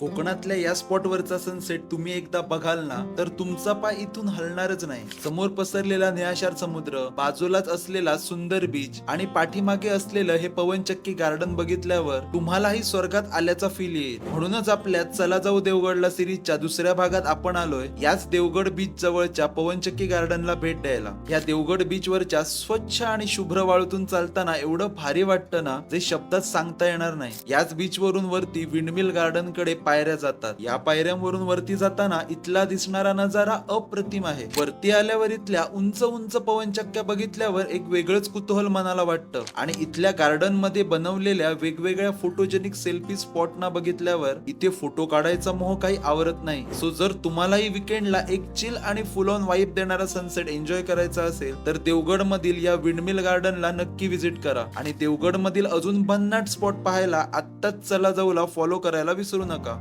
कोकणातल्या या स्पॉटवरचा सनसेट तुम्ही एकदा बघाल ना तर तुमचा पाय इथून हलणारच नाही. समोर पसरलेला निळाशार समुद्र बाजूलाच असलेला सुंदर बीच आणि पाठीमागे असलेलं हे पवनचक्की गार्डन बघितल्यावर तुम्हालाही स्वर्गात आल्याचा फील येईल. म्हणूनच आपल्या चला जाऊ देवगडला सिरीजच्या दुसऱ्या भागात आपण आलोय याच देवगड बीच जवळच्या पवनचक्की गार्डनला भेट द्यायला. या देवगड बीच वरच्या स्वच्छ आणि शुभ्र वाळूतून चालताना एवढं भारी वाटतं ना जे शब्दात सांगता येणार नाही. याच बीच वरून वरती विंडमिल गार्डनकडे पायऱ्या जातात. या पायऱ्यांवरून वरती जाताना इथला दिसणारा नजारा अप्रतिम आहे. वरती आल्यावर इथल्या उंच उंच पवनचक्क्या बघितल्यावर एक वेगळंच कुतूहल मनाला वाटतं. आणि इथल्या गार्डनमध्ये बनवलेल्या वेगवेगळ्या फोटोजेनिक सेल्फी स्पॉटना बघितल्यावर इथे फोटो काढायचा मोह काही आवरत नाही. सो जर तुम्हालाही विकेंडला एक चिल आणि फुल ऑन वाईब देणारा सनसेट एन्जॉय करायचा असेल तर देवगड मधील या विंडमिल गार्डनला नक्की विजिट करा. आणि देवगड मधील अजून भन्नाट स्पॉट पाहायला आत्ताच चला जाऊला फॉलो करायला विसरू नका.